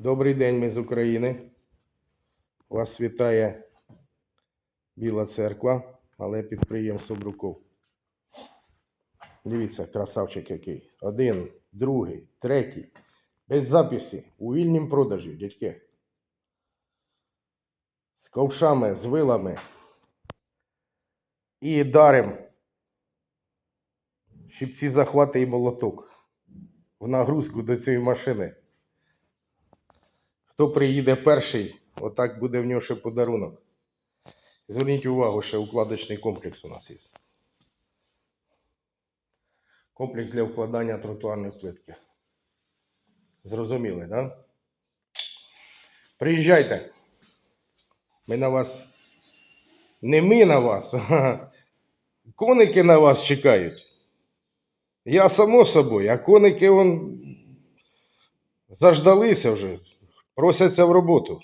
Добрий день, ми з України. Вас вітає Біла церква, але підприємство Бруков. Дивіться, красавчик який. Один, другий, третій. Без записі. У вільнім продажі, дядьки. З ковшами, з вилами. І дарим. Щипці захвати і молоток. В нагрузку до цієї машини. Хто приїде перший, отак буде в нього ще подарунок. Зверніть увагу, ще укладочний комплекс у нас є. Комплекс для вкладання тротуарної плитки. Зрозуміли, так? Да? Приїжджайте. Ми на вас. Не ми на вас, коники на вас чекають. Я само собою, а коники он заждалися вже. Просяться в роботу.